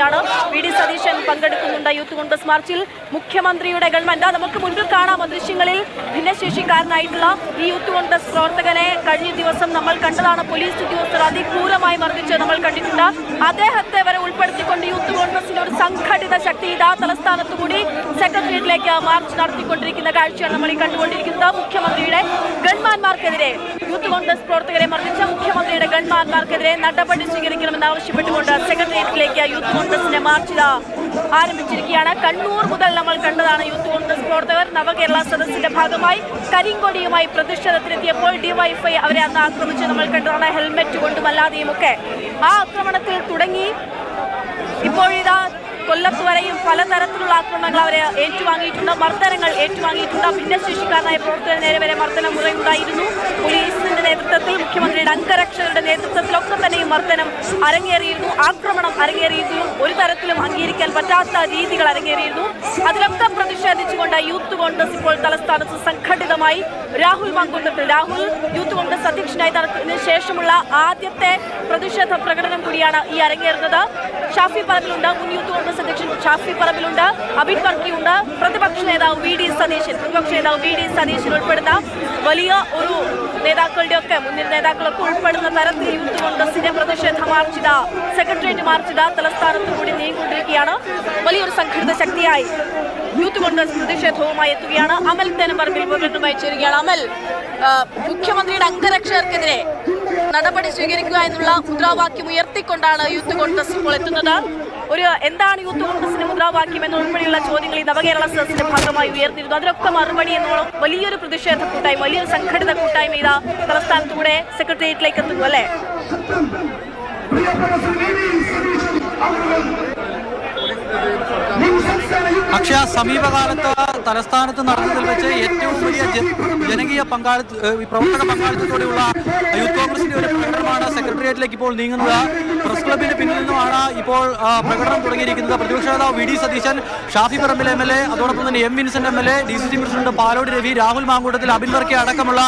എത്തുകയാണ് V D Satheesan പങ്കെടുക്കുന്നുണ്ട് youth Congress മാർച്ചിൽ. മുഖ്യമന്ത്രിയുടെ ഗവൺമെന്റ്. നമുക്ക് മുൻപിൽ കാണാം ദൃശ്യങ്ങളിൽ ഭിന്നശേഷിക്കാരനായിട്ടുള്ള ഈ യൂത്ത് കോൺഗ്രസ് പ്രവർത്തകനെ കഴിഞ്ഞ ദിവസം നമ്മൾ കണ്ടതാണ്. പോലീസ് ഉദ്യോഗസ്ഥർ അതിക്രൂരമായി മർദ്ദിച്ച് നമ്മൾ കണ്ടിട്ടുണ്ട്. അദ്ദേഹത്തെ വരെ ഉൾപ്പെടുത്തിക്കൊണ്ട് യൂത്ത് കോൺഗ്രസിന്റെ ഒരു സംഘടിത ശക്തി ഇതാ തലസ്ഥാനത്തു കൂടി സെക്രട്ടേറിയറ്റിലേക്ക് മാർച്ച് നടത്തിക്കൊണ്ടിരിക്കുന്ന കാഴ്ചയാണ് നമ്മൾ ഈ കണ്ടുകൊണ്ടിരിക്കുന്നത്. മുഖ്യമന്ത്രിയുടെ ഗൺമാന്മാർക്കെതിരെ യൂത്ത് കോൺഗ്രസ് പ്രവർത്തകരെ മർദ്ദിച്ച മുഖ്യമന്ത്രിയുടെ ഗൺമാന്മാർക്കെതിരെ നടപടി സ്വീകരിക്കണമെന്ന് ആവശ്യപ്പെട്ടുകൊണ്ട് സെക്രട്ടേറിയറ്റിലേക്ക് യൂത്ത് കോൺഗ്രസിന്റെ മാർച്ച് ആരംഭിച്ചിരിക്കുകയാണ്. കണ്ണൂർ മുതൽ നമ്മൾ കണ്ടതാണ് യൂത്ത് കോൺഗ്രസ് പ്രവർത്തകർ നവകേരള സദസ്സിന്റെ ഭാഗമായി കരിങ്കൊടിയുമായി പ്രതിഷേധത്തിലെത്തിയപ്പോൾ ഡിവൈഫൈ അവരെ അന്ന് ആക്രമിച്ച് നമ്മൾ കണ്ടതാണ്. ഹെൽമെറ്റ് കൊണ്ടും അല്ലാതെയും ഒക്കെ ആ ആക്രമണത്തിൽ തുടങ്ങി. ഇപ്പോഴിതാ കൊല്ലത്ത് വരെയും പലതരത്തിലുള്ള ആക്രമണങ്ങൾ അവരെ ഏറ്റുവാങ്ങിയിട്ടുണ്ട്. മർദ്ദനങ്ങൾ ഏറ്റുവാങ്ങിയിട്ടുണ്ട്. ഭിന്നശേഷിക്കാരനായ പ്രവർത്തകർ നേരെ വരെ മർദ്ദന മുറയുണ്ടായിരുന്നു. പോലീസിന്റെ നേതൃത്വത്തിൽ മുഖ്യമന്ത്രിയുടെ അംഗരക്ഷകരുടെ നേതൃത്വത്തിലൊക്കെ തന്നെയും മർദ്ദനം അരങ്ങേറിയിരുന്നു. ആക്രമണം അരങ്ങേറിയിരുന്നു. ഒരു തരത്തിലും അംഗീകരിക്കാൻ പറ്റാത്ത രീതികൾ അരങ്ങേറിയിരുന്നു. അതിലൊക്കെ പ്രതിഷേധിച്ചുകൊണ്ട് യൂത്ത് കോൺഗ്രസ് ഇപ്പോൾ തലസ്ഥാനത്ത് സംഘടിതമായി രാഹുൽ മാങ്കൂട്ടത്തിൽ രാഹുൽ യൂത്ത് കോൺഗ്രസ് അധ്യക്ഷനായി നടത്തിയതിനു ശേഷമുള്ള ആദ്യത്തെ പ്രതിഷേധ പ്രകടനം കൂടിയാണ് ഈ അരങ്ങേറുന്നത്. ഷാഫി പറമ്പിലുണ്ട്. മുൻ യൂത്ത് കോൺഗ്രസ് അധ്യക്ഷൻ ഷാഫി പറമ്പിലുണ്ട്. അബിൻ വർക്കിയുണ്ട്. പ്രതിപക്ഷ നേതാവ് വി ഡി സതീശൻ പ്രതിപക്ഷ നേതാവ് വി ഡി സതീശൻ ഉൾപ്പെടുന്ന വലിയ ഒരു നേതാക്കളുടെ ഒക്കെ മുന്നിൽ നേതാക്കളൊക്കെ ഉൾപ്പെടുന്ന തരത്തിൽ യൂത്ത് കോൺഗ്രസിന്റെ പ്രതിഷേധ മാർച്ചിത സെക്രട്ടേറിയറ്റ് മാർച്ചിത തലസ്ഥാനത്തു കൂടി നീങ്ങിക്കൊണ്ടിരിക്കുകയാണ്. വലിയൊരു സംഘടിത ശക്തിയായി യൂത്ത് കോൺഗ്രസ് പ്രതിഷേധവുമായി എത്തുകയാണ്. അമൽ തേനമ്പറമ്പിൽ പ്രകടനമായി ചേരുകയാണ്. അമൽ മുഖ്യമന്ത്രിയുടെ അംഗരക്ഷകർക്കെതിരെ നടപടി സ്വീകരിക്കുക എന്നുള്ള മുദ്രാവാക്യം ഉയർത്തിക്കൊണ്ടാണ് യൂത്ത് കോൺഗ്രസ് ഇപ്പോൾ എത്തുന്നത്. ഒരു എന്താണ് യൂത്ത് കോൺഗ്രസിന്റെ മുദ്രാവാക്യം എന്നുൾപ്പെടെയുള്ള ചോദ്യങ്ങൾ ഈ നവകേരള സദസ്സിന്റെ ഭാഗമായി ഉയർത്തിയിരുന്നു അതിനൊക്കെ മറുപടി എന്നുള്ള വലിയൊരു പ്രതിഷേധ കൂട്ടായ്മ വലിയൊരു സംഘടിത കൂട്ടായ്മ ഇതാ തലസ്ഥാനത്തൂടെ സെക്രട്ടേറിയറ്റിലേക്ക് എത്തുന്നു അല്ലേ? അക്ഷയ സമീപകാലത്ത് തലസ്ഥാനത്ത് നടന്നതിൽ വെച്ച് ഏറ്റവും വലിയ ജനകീയ പങ്കാളിത്ത പ്രവർത്തക പങ്കാളിത്തത്തോടെയുള്ള യൂത്ത് കോൺഗ്രസിന്റെ ഒരു പ്രകടനമാണ് സെക്രട്ടേറിയറ്റിലേക്ക് ഇപ്പോൾ നീങ്ങുന്നത്. പ്രസ് ക്ലബിന് പിന്നിൽ നിന്നുമാണ് ഇപ്പോൾ പ്രകടനം തുടങ്ങിയിരിക്കുന്നത്. പ്രതിപക്ഷ നേതാവ് V D Satheesan Shafi Parambil M L A അതോടൊപ്പം തന്നെ M Vincent M L A D C C president Palode Ravi Rahul Mankoottathil Abin Varkey അടക്കമുള്ള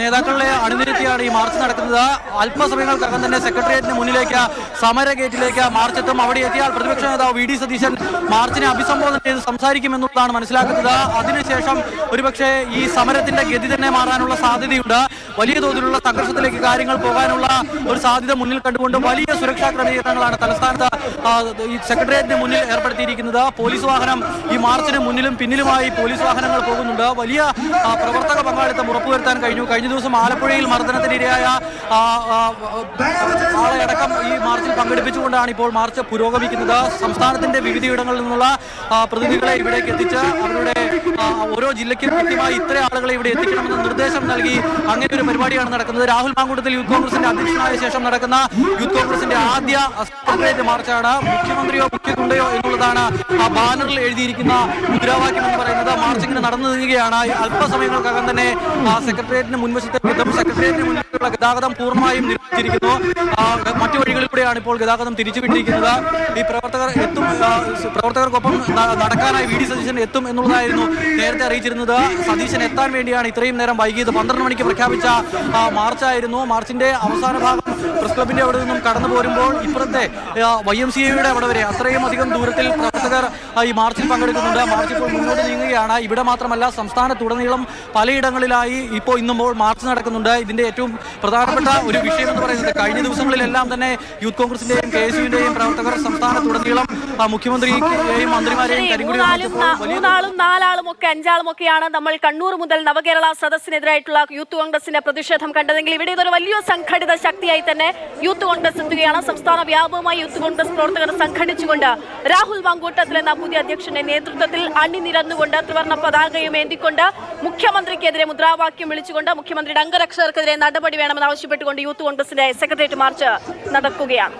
നേതാക്കളെ അണിനിരത്തിയാണ് ഈ മാർച്ച് നടക്കുന്നത്. അല്പസമയങ്ങൾക്കകം തന്നെ സെക്രട്ടേറിയറ്റിന് മുന്നിലേക്ക് സമര ഗേറ്റിലേക്ക് മാർച്ച് എത്തും അവിടെ എത്തിയാൽ പ്രതിപക്ഷ നേതാവ് വി ഡി സതീശൻ മാർച്ചിനെ അഭിസംബോധന ചെയ്ത് സംസാരിക്കുമെന്നുള്ളതാണ് മനസ്സിലാക്കുന്നത്. അതിനുശേഷം ഒരുപക്ഷെ ഈ സമരത്തിന്റെ ഗതി തന്നെ മാറാനുള്ള സാധ്യതയുണ്ട്. വലിയ തോതിലുള്ള സംഘർഷത്തിലേക്ക് കാര്യങ്ങൾ പോകാനുള്ള ഒരു സാധ്യത മുന്നിൽ കണ്ടുകൊണ്ട് വലിയ സുരക്ഷാ ക്രമീകരണങ്ങളാണ് തലസ്ഥാനത്ത് ഈ സെക്രട്ടേറിയറ്റിന് മുന്നിൽ ഏർപ്പെടുത്തിയിരിക്കുന്നത്. പോലീസ് വാഹനം ഈ മാർച്ചിന് മുന്നിലും പിന്നിലുമായി പോലീസ് വാഹനങ്ങൾ പോകുന്നുണ്ട്. വലിയ പ്രവർത്തക പങ്കാളിത്തം ഉറപ്പുവരുത്താൻ കഴിഞ്ഞു. കഴിഞ്ഞ ദിവസം ആലപ്പുഴയിൽ മർദ്ദനത്തിനിരയായ ആ, ആ, അടക്കം ഈ മാർച്ചിൽ പങ്കെടുപ്പിച്ചുകൊണ്ടാണ് ഇപ്പോൾ മാർച്ച് പുരോഗമിക്കുന്നത്. സംസ്ഥാനത്തിന്റെ വിവിധയിടങ്ങളിൽ നിന്നുള്ള പ്രതിനിധികളെ ഇവിടേക്ക് എത്തിച്ച് അവരുടെ ഓരോ ജില്ലയ്ക്കും കൃത്യമായി ഇത്ര ആളുകളെ ഇവിടെ എത്തിക്കണമെന്ന് നിർദ്ദേശം നൽകി. അങ്ങനെ ഒരു പരിപാടിയാണ് നടക്കുന്നത്. രാഹുൽ മാങ്കൂട്ടത്തിൽ യൂത്ത് കോൺഗ്രസിന്റെ അധ്യക്ഷനായ ശേഷം നടക്കുന്ന യൂത്ത് കോൺഗ്രസിന്റെ ആദ്യ സെക്രട്ടേറിയറ്റ് മാർച്ചാണ്. മുഖ്യമന്ത്രിയോ മുഖ്യതുണ്ടയോ എന്നുള്ളതാണ് ആ ബാനറിൽ എഴുതിയിരിക്കുന്ന മുദ്രാവാക്യം എന്ന് പറയുന്നത്. മാർച്ച് ഇങ്ങനെ നടന്നു നീങ്ങുകയാണ് അല്പസമയങ്ങൾക്കകം തന്നെ ആ സെക്രട്ടേറിയറ്റിന് മുൻവശത്തെ സെക്രട്ടേറിയറ്റിന് മുൻപുള്ള ഗതാഗതം പൂർണമായും നിരോധിച്ചിരിക്കുന്നു. മറ്റു വഴികളിൽ കൂടെയാണ് ഇപ്പോൾ ഗതാഗതം തിരിച്ചുവിട്ടിരിക്കുന്നത്. ഈ പ്രവർത്തകർ എത്തും പ്രവർത്തകർക്കൊപ്പം നടക്കാനായി വി ഡി സതീശൻ എത്തും എന്നുള്ളതായിരുന്നു നേരത്തെ അറിയിച്ചിരുന്നത്. സതീശൻ എത്താൻ വേണ്ടിയാണ് ഇത്രയും നേരം വൈകിയത് പന്ത്രണ്ട് മണിക്ക് പ്രഖ്യാപിച്ച മാർച്ചായിരുന്നു. മാർച്ചിന്റെ അവസാന ഭാഗം പ്രസ് ക്ലബിന്റെ അവിടെ നിന്നും കടന്നു പോരുമ്പോൾ ഇപ്പുറത്തെ വൈ എം സി എയുടെ അവിടെ വരെ അത്രയും അധികം ദൂരത്തിൽ പ്രവർത്തകർ ഈ മാർച്ചിൽ പങ്കെടുക്കുന്നുണ്ട്. മാർച്ച് ഇപ്പോൾ മുന്നോട്ട് നീങ്ങുകയാണ്. ഇവിടെ മാത്രമല്ല സംസ്ഥാനത്തുടനീളം പലയിടങ്ങളിലായി ഇപ്പോൾ ഇന്നുമ്പോൾ മാർച്ച് നടക്കുന്നുണ്ട്. ഇതിന്റെ ഏറ്റവും പ്രധാനപ്പെട്ട ഒരു വിഷയം എന്ന് പറയുന്നത് കഴിഞ്ഞ ദിവസങ്ങളിലെല്ലാം തന്നെ യൂത്ത് കോൺഗ്രസിന്റെയും കെ എസ് യുവിന്റെയും പ്രവർത്തകർ സംസ്ഥാനത്തുടനീളം മുഖ്യമന്ത്രിയെയും മന്ത്രിമാരെയും മൂന്നാളും നാലാളും ഒക്കെ അഞ്ചാളും ഒക്കെയാണ് നമ്മൾ കണ്ണൂർ മുതൽ നവകേരള സദസ്സിനെതിരായിട്ടുള്ള യൂത്ത് കോൺഗ്രസിന്റെ പ്രതിഷേധം കണ്ടതെങ്കിൽ ഇവിടെ ഇതൊരു വലിയ സംഘടിത ശക്തിയായി തന്നെ യൂത്ത് കോൺഗ്രസ് എത്തുകയാണ്. സംസ്ഥാന വ്യാപകമായി യൂത്ത് കോൺഗ്രസ് പ്രവർത്തകർ സംഘടിച്ചുകൊണ്ട് രാഹുൽ മങ്കൂട്ടത്തിൽ എന്ന പുതിയ അധ്യക്ഷന്റെ നേതൃത്വത്തിൽ അണിനിരന്നുകൊണ്ട് ത്രിവർണ പതാകയും ഏന്തിക്കൊണ്ട് മുഖ്യമന്ത്രിക്കെതിരെ മുദ്രാവാക്യം വിളിച്ചുകൊണ്ട് മുഖ്യമന്ത്രിയുടെ അംഗരക്ഷകർക്കെതിരെ നടപടി വേണമെന്ന് ആവശ്യപ്പെട്ടുകൊണ്ട് യൂത്ത് കോൺഗ്രസിന്റെ സെക്രട്ടേറിയറ്റ് മാർച്ച് നടക്കുകയാണ്.